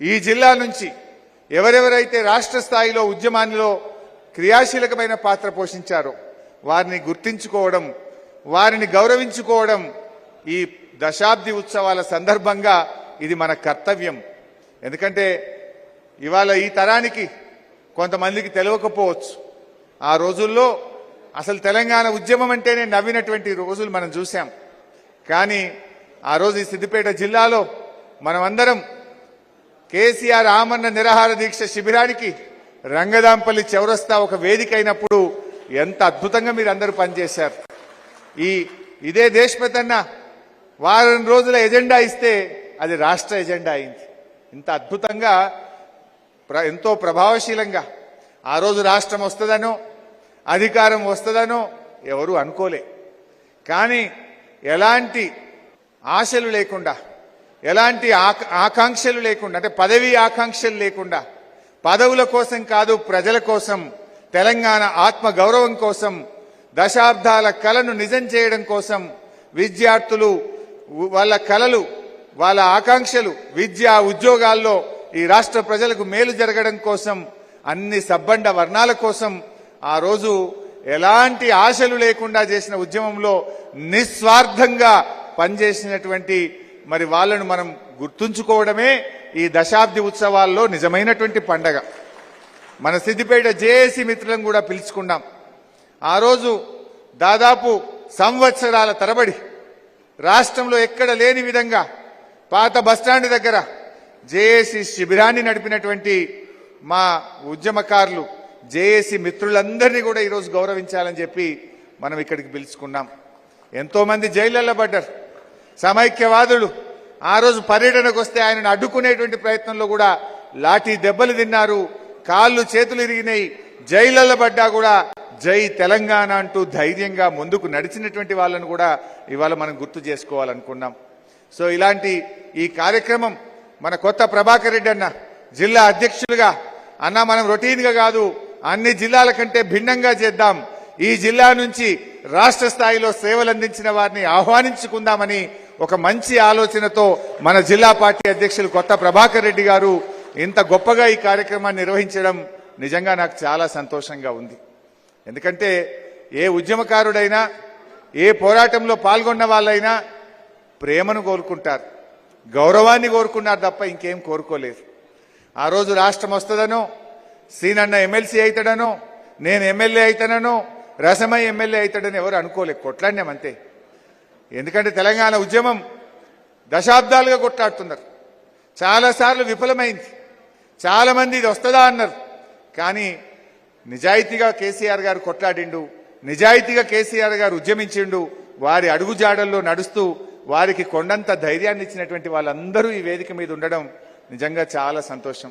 ఈ జిల్లా నుంచి ఎవరెవరైతే రాష్ట్ర స్థాయిలో ఉద్యమాల్లో క్రియాశీలకమైన పాత్ర పోషించారో వారిని గుర్తించుకోవడం వారిని గౌరవించుకోవడం ఈ దశాబ్ది ఉత్సవాల సందర్భంగా ఇది మన కర్తవ్యం. ఎందుకంటే ఇవాళ ఈ తరానికి కొంతమందికి తెలియకపోవచ్చు. ఆ రోజుల్లో అసలు తెలంగాణ ఉద్యమం అంటేనే నవ్వినటువంటి రోజులు మనం చూసాం కానీ ఆ రోజు ఈ సిద్దిపేట జిల్లాలో మనమందరం కేసీఆర్ ఆమరణ నిరాహార దీక్ష శిబిరానికి రంగదాంపల్లి చౌరస్తా ఒక వేదిక అయినప్పుడు ఎంత అద్భుతంగా మీరు అందరూ పనిచేశారు. ఈ ఇదే దేశపెతన్న వారం రోజుల ఎజెండా ఇస్తే అది రాష్ట్ర ఎజెండా అయింది. ఇంత అద్భుతంగా ప్ర- ఎంతో ప్రభావశీలంగా ఆ రోజు రాష్ట్రం వస్తుందనో అధికారం వస్తుందనో ఎవరు అనుకోలే. కానీ ఎలాంటి ఆశలు లేకుండా ఎలాంటి ఆక- ఆకాంక్షలు లేకుండా అంటే పదవి ఆకాంక్షలు లేకుండా పదవుల కోసం కాదు ప్రజల కోసం తెలంగాణ ఆత్మ గౌరవం కోసం దశాబ్దాల కళను నిజం చేయడం కోసం విద్యార్థులు వాళ్ళ కళలు వాళ్ళ ఆకాంక్షలు విద్య ఉద్యోగాల్లో ఈ రాష్ట్ర ప్రజలకు మేలు జరగడం కోసం అన్ని సబ్బండ వర్ణాల కోసం ఆ రోజు ఎలాంటి ఆశలు లేకుండా చేసిన ఉద్యమంలో నిస్వార్థంగా పనిచేసినటువంటి మరి వాళ్ళను మనం గుర్తుంచుకోవడమే ఈ దశాబ్ది ఉత్సవాల్లో నిజమైనటువంటి పండగ. మన సిద్దిపేట జేఏసీ మిత్రులను కూడా పిలుచుకున్నాం. ఆ రోజు దాదాపు సంవత్సరాల తరబడి రాష్ట్రంలో ఎక్కడ లేని విధంగా పాత బస్టాండ్ దగ్గర జేఏసీ శిబిరాన్ని నడిపినటువంటి మా ఉద్యమకారులు జేఏసీ మిత్రులందరినీ కూడా ఈరోజు గౌరవించాలని చెప్పి మనం ఇక్కడికి పిలుచుకున్నాం. ఎంతోమంది జైళ్ళల్లో పడ్డారు. సమైక్యవాదులు. ఆ రోజు పర్యటనకు వస్తే ఆయనను అడ్డుకునేటువంటి ప్రయత్నంలో కూడా లాఠీ దెబ్బలు తిన్నారు. కాళ్ళు చేతులు ఇరిగినాయి. జైలలో పడ్డా కూడా జై తెలంగాణ అంటూ ధైర్యంగా ముందుకు నడిచినటువంటి వాళ్ళను కూడా ఇవాళ మనం గుర్తు చేసుకోవాలనుకున్నాం. సో ఇలాంటి ఈ కార్యక్రమం మన కొత్త ప్రభాకర్ రెడ్డి అన్న జిల్లా అధ్యక్షులుగా అన్న మనం రొటీన్గా కాదు అన్ని జిల్లాల కంటే భిన్నంగా చేద్దాం. ఈ జిల్లా నుంచి రాష్ట్ర స్థాయిలో సేవలు అందించిన వారిని ఆహ్వానించుకుందామని ఒక మంచి ఆలోచనతో మన జిల్లా పార్టీ అధ్యక్షులు కొత్త ప్రభాకర్ రెడ్డి గారు ఇంత గొప్పగా ఈ కార్యక్రమాన్ని నిర్వహించడం నిజంగా నాకు చాలా సంతోషంగా ఉంది. ఎందుకంటే ఏ ఉద్యమకారుడైనా ఏ పోరాటంలో పాల్గొన్న వాళ్ళైనా ప్రేమను కోరుకుంటారు. గౌరవాన్ని కోరుకున్నారు తప్ప ఇంకేం కోరుకోలేదు. ఆ రోజు రాష్ట్రం వస్తుందనో సీనన్న ఎమ్మెల్సీ అవుతాడనో నేను ఎమ్మెల్యే అవుతానో రసమై ఎమ్మెల్యే అవుతాడని ఎవరు అనుకోలేదు. కొట్లాడినామంతే. ఎందుకంటే తెలంగాణ ఉద్యమం దశాబ్దాలుగా కొట్లాడుతున్నారు. చాలాసార్లు విఫలమైంది. చాలామంది ఇది వస్తుందా అన్నారు. కానీ నిజాయితీగా కేసీఆర్ గారు కొట్లాడిండు నిజాయితీగా కేసీఆర్ గారు ఉద్యమించిండు వారి అడుగుజాడల్లో నడుస్తూ వారికి కొండంత ధైర్యాన్ని ఇచ్చినటువంటి వాళ్ళందరూ ఈ వేదిక మీద ఉండడం నిజంగా చాలా సంతోషం.